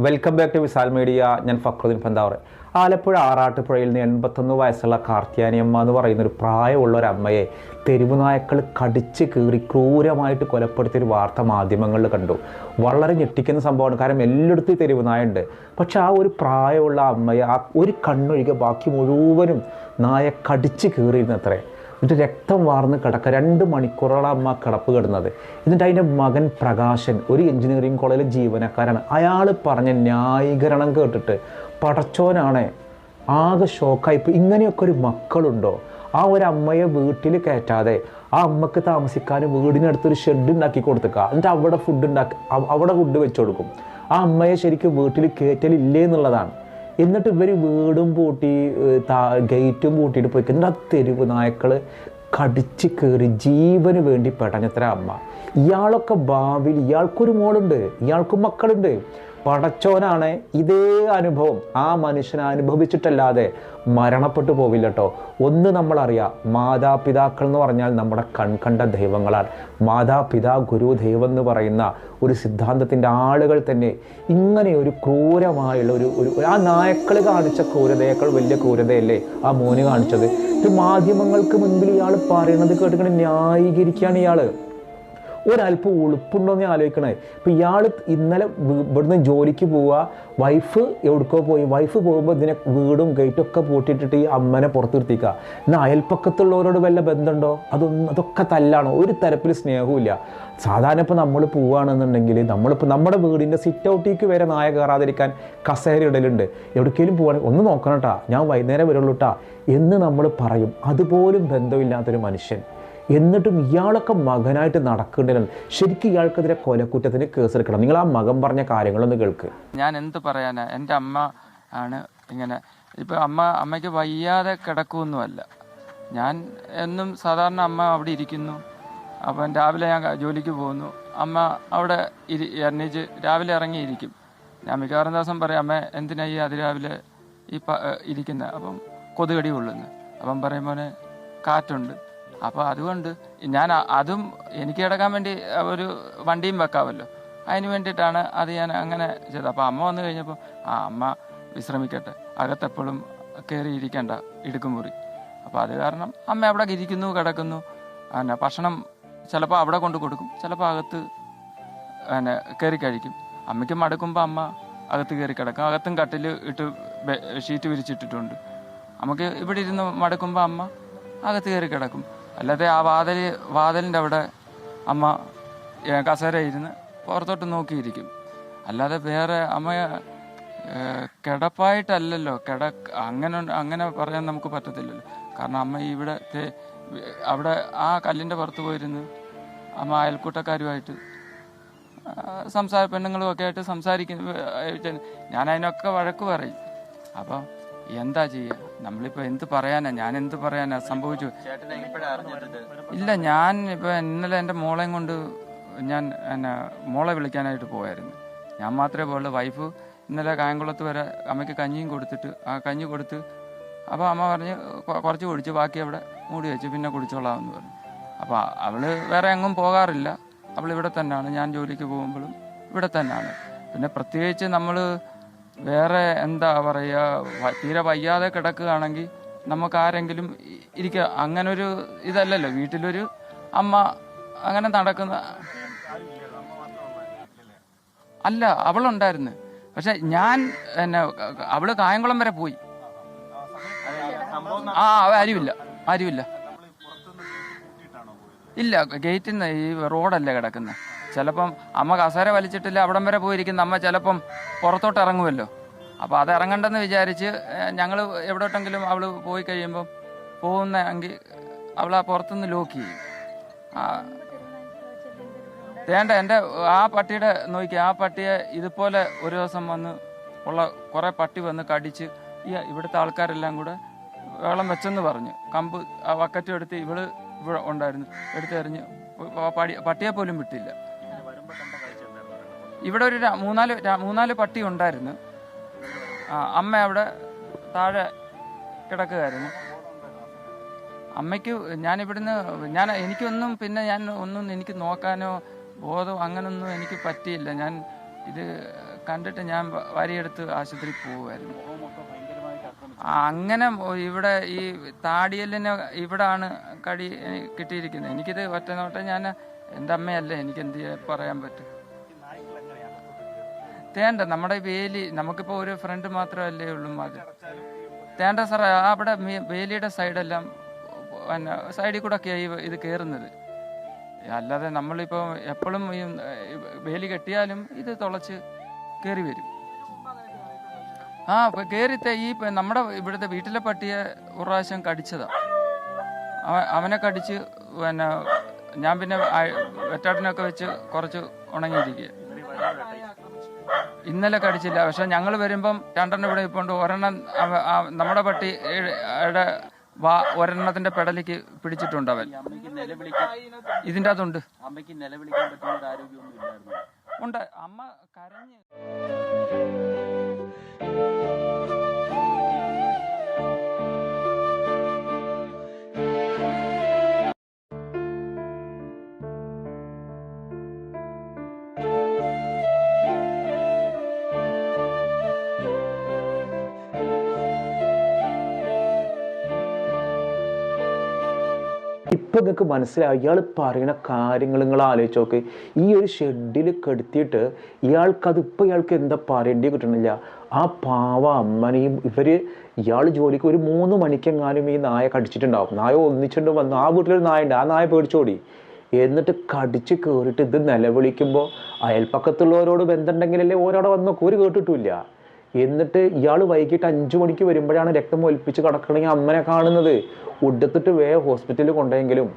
Welcome back to Vishal media ഞാൻ ഫക്രുദ്ദീൻ പന്താവർ ആലപ്പുഴ ആറാട്ടുപുഴയിൽ നിന്ന് എൺപത്തൊന്ന് വയസ്സുള്ള കാർത്തിയാനിയമ്മ എന്ന് പറയുന്ന ഒരു പ്രായമുള്ള ഒരു അമ്മയെ തെരുവ് നായക്കൾ കടിച്ച് കീറി ക്രൂരമായിട്ട് കൊലപ്പെടുത്തിയൊരു വാർത്ത മാധ്യമങ്ങളിൽ കണ്ടു. വളരെ ഞെട്ടിക്കുന്ന സംഭവമാണ്. കാരണം എല്ലായിടത്തും തെരുവുനായുണ്ട് പക്ഷെ ആ ഒരു പ്രായമുള്ള അമ്മയെ ആ ഒരു കണ്ണൊഴികെ ബാക്കി മുഴുവനും നായ കടിച്ച് കീറിയിരുന്നത്രേ. എന്നിട്ട് രക്തം വാർന്ന് കിടക്ക രണ്ട് മണിക്കൂറോളം അമ്മ കിടപ്പ് കിടന്നത്. എന്നിട്ട് അതിന്റെ മകൻ പ്രകാശൻ ഒരു എഞ്ചിനീയറിംഗ് കോളേജിലെ ജീവനക്കാരാണ്. അയാൾ പറഞ്ഞ ന്യായീകരണം കേട്ടിട്ട് പടച്ചോനാണ് ആകെ ഷോക്കായി ഇപ്പോൾ ഇങ്ങനെയൊക്കെ ഒരു മക്കളുണ്ടോ? ആ ഒരു അമ്മയെ വീട്ടിൽ കയറ്റാതെ ആ അമ്മയ്ക്ക് താമസിക്കാൻ വീടിനടുത്തൊരു ഷെഡ് ഉണ്ടാക്കി കൊടുത്തേക്കുക എന്നിട്ട് അവിടെ ഫുഡ് ഉണ്ടാക്കി അവിടെ ഫുഡ് വെച്ചു കൊടുക്കും. ആ അമ്മയെ ശരിക്കും വീട്ടിൽ കയറ്റലില്ലേ എന്നുള്ളതാണ്. എന്നിട്ട് ഇവർ വീടും പൂട്ടി ഗേറ്റും പൂട്ടിയിട്ട് പോയി എന്നിട്ട് തെരുവ് നായ്ക്കൾ കടിച്ച് കയറി ജീവന് വേണ്ടി പെടഞ്ഞത്ര അമ്മ. ഇയാളൊക്കെ ഭാവിയിൽ ഇയാൾക്കൊരു മോളുണ്ട് ഇയാൾക്കും മക്കളുണ്ട്. പടച്ചോനാണ് ഇതേ അനുഭവം ആ മനുഷ്യൻ അനുഭവിച്ചിട്ടല്ലാതെ മരണപ്പെട്ടു പോവില്ല കേട്ടോ ഒന്ന് നമ്മളറിയാം മാതാപിതാക്കൾ എന്ന് പറഞ്ഞാൽ നമ്മുടെ കൺകണ്ട ദൈവങ്ങളാണ്. മാതാപിതാ ഗുരു ദൈവം എന്ന് പറയുന്ന ഒരു സിദ്ധാന്തത്തിന്റെ ആളുകൾ തന്നെ ഇങ്ങനെ ഒരു ക്രൂരമായുള്ള ഒരു ഒരു ആ നായക്കൾ കാണിച്ച ക്രൂരതയേക്കാൾ വലിയ ക്രൂരതയല്ലേ ആ മോന് കാണിച്ചത്? ഇത് മാധ്യമങ്ങൾക്ക് മുൻപിൽ ഇയാൾ പറയുന്നത് കേട്ടിങ്ങനെ ന്യായീകരിക്കുകയാണ് ഇയാൾ ഒരല്പം ഉളുപ്പുണ്ടോ എന്ന് ആലോചിക്കണേ. ഇപ്പം ഇയാൾ ഇന്നലെ ഇവിടുന്ന് ജോലിക്ക് പോവുക വൈഫ് എവിടേക്കോ പോയി. വൈഫ് പോകുമ്പോൾ ഇതിനെ വീടും ഗേറ്റും ഒക്കെ പൂട്ടിയിട്ടിട്ട് ഈ അമ്മനെ പുറത്തു നിർത്തിക്കുക എന്നാൽ അയൽപ്പക്കത്തുള്ളവരോട് വല്ല ബന്ധമുണ്ടോ? അതൊന്നും അതൊക്കെ തല്ലാണ്. ഒരു തരത്തിൽ സ്നേഹവുമില്ല. സാധാരണ ഇപ്പോൾ നമ്മൾ പോവുകയാണെന്നുണ്ടെങ്കിൽ നമ്മളിപ്പോൾ നമ്മുടെ വീടിന്റെ സിറ്റ് ഔട്ടിലേക്ക് വരെ നായ കയറാതിരിക്കാൻ കസേര ഇടലുണ്ട്. എവിടേക്കെങ്കിലും പോവുകയാണെങ്കിൽ ഒന്ന് നോക്കണം കേട്ടാ ഞാൻ വൈകുന്നേരം വരുള്ളൂ എന്ന് നമ്മൾ പറയും. അതുപോലും ബന്ധമില്ലാത്തൊരു മനുഷ്യൻ. എന്നിട്ടും ഇയാളൊക്കെ മകനായിട്ട് നടക്കേണ്ടതാണ് ശരിക്കും ഇയാൾക്കെതിരെ കൊലക്കുറ്റത്തിന് കേസെടുക്കണം. നിങ്ങൾ ആ മകൻ പറഞ്ഞ കാര്യങ്ങളൊന്ന് കേൾക്ക്. ഞാൻ എന്ത് പറയാനാ? എന്റെ അമ്മ ആണ് ഇങ്ങനെ. ഇപ്പം അമ്മ അമ്മയ്ക്ക് വയ്യാതെ കിടക്കുമൊന്നുമല്ല ഞാൻ എന്നും സാധാരണ അമ്മ അവിടെ ഇരിക്കുന്നു. അപ്പം രാവിലെ ഞാൻ ജോലിക്ക് പോകുന്നു. അമ്മ അവിടെ ഇരി എണ്ണീച്ച് രാവിലെ ഇറങ്ങിയിരിക്കും. ഞാൻ മിക്കവാറും ദിവസം പറയും അമ്മ എന്തിനാ ഈ അതിരാവിലെ ഈ ഇരിക്കുന്നത് അപ്പം കൊതുകടി കൊള്ളുന്നത് അപ്പം പറയുമ്പോൾ കാറ്റുണ്ട്. അപ്പോൾ അതുകൊണ്ട് ഞാൻ അതും എനിക്ക് കിടക്കാൻ വേണ്ടി ഒരു വണ്ടിയും വെക്കാമല്ലോ അതിന് വേണ്ടിയിട്ടാണ് അത് ഞാൻ അങ്ങനെ ചെയ്തത്. അപ്പോൾ അമ്മ വന്നു കഴിഞ്ഞപ്പോൾ ആ അമ്മ വിശ്രമിക്കട്ടെ. അകത്തെപ്പോഴും കയറിയിരിക്കണ്ട ഇടുക്കുമുറി. അപ്പോൾ അത് കാരണം അമ്മ അവിടെ ഇരിക്കുന്നു കിടക്കുന്നു. പിന്നെ ഭക്ഷണം ചിലപ്പോൾ അവിടെ കൊണ്ട് കൊടുക്കും ചിലപ്പോൾ അകത്ത് പിന്നെ കയറി കഴിക്കും. അമ്മയ്ക്ക് മടുക്കുമ്പോൾ അമ്മ അകത്ത് കയറി കിടക്കും. അകത്തും കട്ടിൽ ഇട്ട് ഷീറ്റ് വിരിച്ചിട്ടിട്ടുണ്ട്. നമുക്ക് ഇവിടെ ഇരുന്ന് മടുക്കുമ്പോൾ അമ്മ അകത്ത് കയറി കിടക്കും. അല്ലാതെ ആ വാതിൽ വാതിലിന്റെ അവിടെ അമ്മ കസേര ഇരുന്ന് പുറത്തോട്ട് നോക്കിയിരിക്കും. അല്ലാതെ വേറെ അമ്മ കിടപ്പായിട്ടല്ലോ കിട അങ്ങനെ അങ്ങനെ പറയാൻ നമുക്ക് പറ്റത്തില്ലല്ലോ. കാരണം അമ്മ ഇവിടെ അവിടെ ആ കല്ലിന്റെ പുറത്ത് പോയിരുന്ന് അമ്മ അയൽക്കൂട്ടക്കാരുമായിട്ട് സംസാര പെണ്ണുങ്ങളും ഒക്കെ ആയിട്ട് സംസാരിക്കുന്നു ഞാൻ അതിനൊക്കെ വഴക്ക് പറയും. അപ്പോൾ എന്താ ചെയ്യുക നമ്മളിപ്പോൾ എന്ത് പറയാനാ? ഞാൻ എന്ത് പറയാനാ? സംഭവിച്ചു. ഇല്ല ഞാൻ ഇപ്പോൾ ഇന്നലെ എന്റെ മോളെയും കൊണ്ട് ഞാൻ എന്നെ മോളെ വിളിക്കാനായിട്ട് പോയായിരുന്നു ഞാൻ മാത്രമേ പോയുള്ളൂ വൈഫ് ഇന്നലെ കായംകുളത്ത് വരെ അമ്മയ്ക്ക് കഞ്ഞിയും കൊടുത്തിട്ട് ആ കഞ്ഞി കൊടുത്ത് അപ്പോൾ അമ്മ പറഞ്ഞ് കുറച്ച് കുടിച്ച് ബാക്കി അവിടെ മൂടി വെച്ച് പിന്നെ കുടിച്ചോളാം എന്ന് പറഞ്ഞു. അപ്പോൾ അവൾ വേറെ എങ്ങും പോകാറില്ല. അവൾ ഇവിടെ തന്നെയാണ് ഞാൻ ജോലിക്ക് പോകുമ്പോഴും ഇവിടെ തന്നെയാണ് പിന്നെ പ്രത്യേകിച്ച് നമ്മൾ വേറെ എന്താ പറയുക തീരെ വയ്യാതെ കിടക്കുകയാണെങ്കിൽ നമുക്ക് ആരെങ്കിലും ഇരിക്കുക അങ്ങനൊരു ഇതല്ലല്ലോ വീട്ടിലൊരു അമ്മ അങ്ങനെ നടക്കുന്ന അല്ല അവളുണ്ടായിരുന്നു. പക്ഷെ ഞാൻ എന്നെ അവൾ കായംകുളം വരെ പോയി. ആ ആരുമില്ല ആരുമില്ല ഇല്ല ഗേറ്റിൽ നിന്ന് ഈ റോഡല്ലേ കിടക്കുന്നത് ചിലപ്പം അമ്മ കസേര വലിച്ചിട്ടില്ല അവിടം വരെ പോയിരിക്കുന്ന. അമ്മ ചിലപ്പം പുറത്തോട്ട് ഇറങ്ങുമല്ലോ. അപ്പോൾ അത് ഇറങ്ങണ്ടെന്ന് വിചാരിച്ച് ഞങ്ങൾ എവിടോട്ടെങ്കിലും അവൾ പോയി കഴിയുമ്പം പോകുന്ന എങ്കിൽ അവൾ ആ പുറത്തുനിന്ന് ലോക്ക് ചെയ്യും. വേണ്ട എന്റെ ആ പട്ടിയുടെ നോക്കി ആ പട്ടിയെ ഇതുപോലെ ഒരു ദിവസം വന്ന് ഉള്ള കുറേ പട്ടി വന്ന് കടിച്ച് ഈ ഇവിടുത്തെ ആൾക്കാരെല്ലാം കൂടെ വെള്ളം വെച്ചെന്ന് പറഞ്ഞു. കമ്പ് ആ വക്കറ്റും എടുത്ത് ഇവൾ ഇവിടെ ഉണ്ടായിരുന്നു. എടുത്തെറിഞ്ഞ് പട്ടിയെ പോലും വിട്ടില്ല. ഇവിടെ ഒരു മൂന്നാൽ മൂന്നാൽ പട്ടി ഉണ്ടായിരുന്നു. ആ അമ്മ അവിടെ താഴെ കിടക്കുകയായിരുന്നു. അമ്മയ്ക്ക് ഞാൻ ഇവിടുന്ന് ഞാൻ എനിക്കൊന്നും പിന്നെ ഞാൻ ഒന്നും എനിക്ക് നോക്കാനോ ബോധം അങ്ങനൊന്നും എനിക്ക് പറ്റിയില്ല. ഞാൻ ഇത് കണ്ടിട്ട് ഞാൻ വരിയെടുത്ത് ആശുപത്രി പോവുമായിരുന്നു. അങ്ങനെ ഇവിടെ ഈ താടിയലിന് ഇവിടാണ് കടി കിട്ടിയിരിക്കുന്നത്. എനിക്കിത് ഒറ്റ നോട്ടം ഞാൻ എന്റെ അമ്മയല്ലേ എനിക്ക് എന്ത് പറയാൻ പറ്റും തേണ്ട നമ്മുടെ വേലി നമുക്കിപ്പോൾ ഒരു ഫ്രണ്ട് മാത്രമല്ലേ ഉള്ളൂ അത് തേണ്ട സാറേ അവിടെ വേലിയുടെ സൈഡെല്ലാം പിന്നെ സൈഡിൽ കൂടെ ഇത് കയറുന്നത് അല്ലാതെ നമ്മളിപ്പോൾ എപ്പോഴും ഈ വേലി കെട്ടിയാലും ഇത് തുളച്ച് കയറി വരും. ആ ഇപ്പൊ കയറിത്തെ ഈ നമ്മുടെ ഇവിടുത്തെ വീട്ടിലെ പട്ടിയെ ഒരു പ്രാവശ്യം കടിച്ചതാ. അവ- അവനെ കടിച്ച് പിന്നെ ഞാൻ പിന്നെ വെറ്റാട്ടിനൊക്കെ വെച്ച് കുറച്ച് ഉണങ്ങിയിരിക്കുക ഇന്നലെ കടിച്ചില്ല. പക്ഷെ ഞങ്ങൾ വരുമ്പം രണ്ടെണ്ണം ഇവിടെ ഇപ്പോണ്ട്. ഒരെണ്ണം നമ്മുടെ പട്ടി യുടെ വാ ഒരെണ്ണത്തിന്റെ പെടലിക്ക് പിടിച്ചിട്ടുണ്ട് അവൻ. ഇതിന്റെ അതുണ്ട് ഉണ്ട്. അമ്മ കരഞ്ഞ് ഇപ്പൊ നിങ്ങൾക്ക് മനസ്സിലായി ഇയാൾ പറയുന്ന കാര്യങ്ങൾ നിങ്ങൾ ആലോചിച്ച് നോക്ക്. ഈ ഒരു ഷെഡിൽ കെടുത്തിയിട്ട് ഇയാൾക്കത് ഇപ്പം ഇയാൾക്ക് എന്താ പറയേണ്ടി കിട്ടണില്ല. ആ പാവ അമ്മനെയും ഇവർ ഇയാൾ ജോലിക്ക് ഒരു മൂന്ന് മണിക്കെങ്ങാനും ഈ നായ കടിച്ചിട്ടുണ്ടാവും. നായ ഒന്നിച്ചിട്ട് വന്നു. ആ വീട്ടിലൊരു നായ ഉണ്ട് ആ നായ പേടിച്ചോടി. എന്നിട്ട് കടിച്ച് കയറിയിട്ട് ഇത് നിലവിളിക്കുമ്പോൾ അയൽപ്പക്കത്തുള്ളവരോട് ബന്ധമുണ്ടെങ്കിലല്ലേ ഓരോടെ വന്ന് ഒരു കേട്ടിട്ടില്ല എന്നിട്ട് ഇയാൾ വൈകിട്ട് അഞ്ചു മണിക്ക് വരുമ്പോഴാണ് രക്തം ഒലിപ്പിച്ച് കിടക്കണമെങ്കിൽ അമ്മനെ കാണുന്നത്. ഉടുത്തിട്ട് വേ ഹോസ്പിറ്റലിൽ കൊണ്ടെങ്കിലും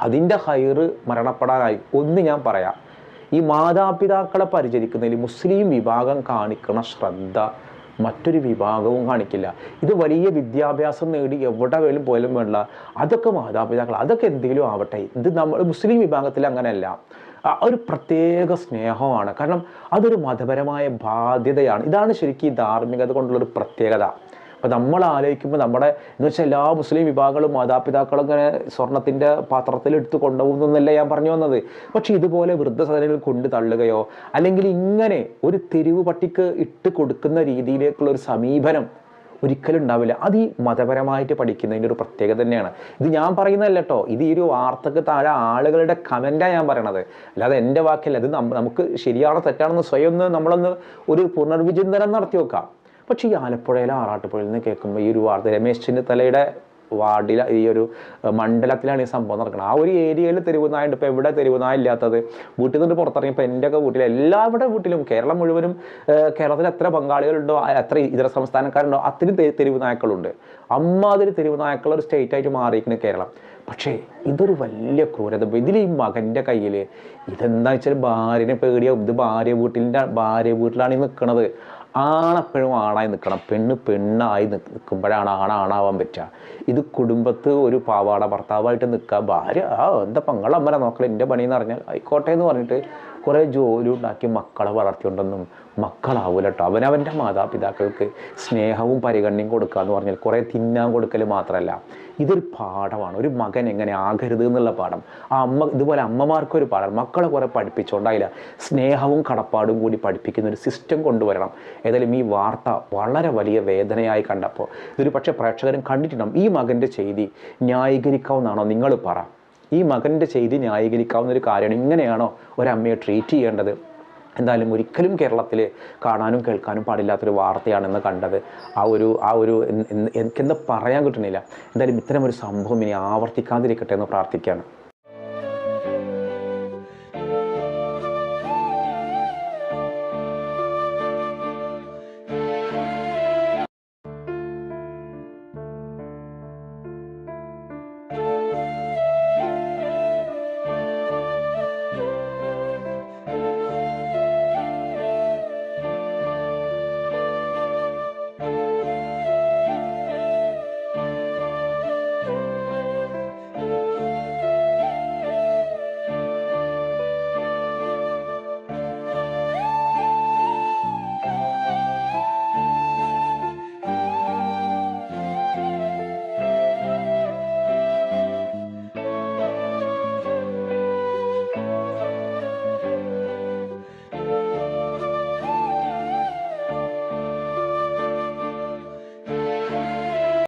അതിന്റെ ഹൈറ് മരണപ്പെടാനായി. ഒന്ന് ഞാൻ പറയാം. ഈ മാതാപിതാക്കളെ പരിചരിക്കുന്നതിൽ മുസ്ലിം വിഭാഗം കാണിക്കുന്ന ശ്രദ്ധ മറ്റൊരു വിഭാഗവും കാണിക്കില്ല. ഇത് വലിയ വിദ്യാഭ്യാസം നേടി എവിടെ വേലും പോലും വേണ്ട. അതൊക്കെ മാതാപിതാക്കൾ അതൊക്കെ എന്തെങ്കിലും ആവട്ടെ. ഇത് നമ്മൾ മുസ്ലിം വിഭാഗത്തിൽ അങ്ങനെയല്ല. ഒരു പ്രത്യേക സ്നേഹമാണ്. കാരണം അതൊരു മതപരമായ ബാധ്യതയാണ്. ഇതാണ് ശരിക്കും ഈ ധാർമ്മികത കൊണ്ടുള്ളൊരു പ്രത്യേകത. അപ്പോൾ നമ്മൾ ആലോചിക്കുമ്പോൾ നമ്മുടെ എന്ന് വെച്ചാൽ എല്ലാ മുസ്ലിം വിഭാഗങ്ങളും മാതാപിതാക്കളും ഇങ്ങനെ സ്വർണത്തിന്റെ പാത്രത്തിൽ എടുത്ത് കൊണ്ടുപോകുന്നല്ല ഞാൻ പറഞ്ഞു വന്നത്. പക്ഷേ ഇതുപോലെ വൃദ്ധസദനങ്ങൾ കൊണ്ട് തള്ളുകയോ അല്ലെങ്കിൽ ഇങ്ങനെ ഒരു തെരുവ് പട്ടിക്ക് ഇട്ട് കൊടുക്കുന്ന രീതിയിലേക്കുള്ള ഒരു സമീപനം ഒരിക്കലും ഉണ്ടാവില്ല അത് ഈ മതപരമായിട്ട് പഠിക്കുന്നതിന്റെ ഒരു പ്രത്യേകത തന്നെയാണ്. ഇത് ഞാൻ പറയുന്നതല്ല കേട്ടോ ഇത് ഈ ഒരു വാർത്തക്ക് താഴെ ആളുകളുടെ കമന്റാണ് ഞാൻ പറയണത്. അല്ലാതെ എന്റെ വാക്കല്ല. ഇത് നമുക്ക് ശരിയാണോ തെറ്റാണെന്ന് സ്വയം ഒന്ന് നമ്മളൊന്ന് ഒരു പുനർവിചിന്തനം നടത്തി വെക്കാം. പക്ഷേ ഈ ആലപ്പുഴയിലെ ആറാട്ടുപുഴയിൽ നിന്ന് കേൾക്കുമ്പോൾ ഈ ഒരു വാർത്ത രമേശ് ചെന്നിത്തലയുടെ വാർഡിൽ ഈ ഒരു മണ്ഡലത്തിലാണ് ഈ സംഭവം നടക്കുന്നത് ആ ഒരു ഏരിയയിൽ തെരുവുനായുണ്ട്. ഇപ്പോൾ എവിടെ തെരുവുനായ ഇല്ലാത്തത്? വീട്ടിൽ നിന്ന് പുറത്തിറങ്ങിയപ്പോൾ എന്റെയൊക്കെ വീട്ടിൽ എല്ലാവരുടെ വീട്ടിലും കേരളം മുഴുവനും കേരളത്തിൽ എത്ര ബംഗാളികളുണ്ടോ എത്ര ഇതര സംസ്ഥാനക്കാരുണ്ടോ അത്രയും തെ- തെരുവ് നായ്ക്കളുണ്ട് അമ്മാതിരി തെരുവ് നായ്ക്കളുടെ ഒരു സ്റ്റേറ്റ് ആയിട്ട് മാറിയിരിക്കുന്നു കേരളം. പക്ഷേ ഇതൊരു വലിയ ക്രൂരത. ഇതിൽ ഈ മകന്റെ കയ്യിൽ ഇതെന്താ വെച്ചാൽ ഭാര്യനെ പേടിയാവും. ഇത് ഭാര്യ വീട്ടിന്റെ ഭാര്യ വീട്ടിലാണ് ഈ നിൽക്കുന്നത് ആണെപ്പോഴും ആണായി നിൽക്കണം പെണ്ണ് പെണ്ണായി നിൽക്കുമ്പോഴാണ് ആണാണാവാൻ പറ്റുക. ഇത് കുടുംബത്ത് ഒരു പാവാട ഭർത്താവായിട്ട് നിൽക്കുക. ഭാര്യ ആ എന്താ പങ്ങളമ്മനെ നോക്കണം എന്റെ പണി എന്ന് പറഞ്ഞാൽ ആയിക്കോട്ടെ എന്ന് പറഞ്ഞിട്ട് കുറേ ജോലി ഉണ്ടാക്കി മക്കളെ വളർത്തിയുണ്ടെന്നും മക്കളാവൂല കേട്ടോ അവനവന്റെ മാതാപിതാക്കൾക്ക് സ്നേഹവും പരിഗണനയും കൊടുക്കുക എന്ന് പറഞ്ഞാൽ കുറേ തിന്നാൻ കൊടുക്കൽ മാത്രമല്ല ഇതൊരു പാഠമാണ്. ഒരു മകൻ എങ്ങനെ ആകരുത് എന്നുള്ള പാഠം. ആ അമ്മ ഇതുപോലെ അമ്മമാർക്കൊരു പാഠം. മക്കളെ കുറേ പഠിപ്പിച്ചുകൊണ്ടായില്ല സ്നേഹവും കടപ്പാടും കൂടി പഠിപ്പിക്കുന്ന ഒരു സിസ്റ്റം കൊണ്ടുവരണം. ഏതായാലും ഈ വാർത്ത വളരെ വലിയ വേദനയായി കണ്ടപ്പോൾ ഇതൊരു പക്ഷേ പ്രേക്ഷകരും കണ്ടിട്ടുണ്ടാവും. ഈ മകന്റെ ചെയ്തി ന്യായീകരിക്കാവുന്നതാണോ? നിങ്ങൾ പറ. ഈ മകന്റെ ചെയ്തി ന്യായീകരിക്കാവുന്ന ഒരു കാര്യമാണ് ഇങ്ങനെയാണോ ഒരമ്മയെ ട്രീറ്റ് ചെയ്യേണ്ടത്? എന്തായാലും ഒരിക്കലും കേരളത്തിൽ കാണാനും കേൾക്കാനും പാടില്ലാത്തൊരു വാർത്തയാണെന്ന് കണ്ടത്. ആ ഒരു ആ ഒരു എനിക്കെന്താ പറയാൻ കിട്ടുന്നില്ല. എന്തായാലും ഇത്തരം ഒരു സംഭവം ഇനി ആവർത്തിക്കാതിരിക്കട്ടെ എന്ന് പ്രാർത്ഥിക്കുകയാണ്.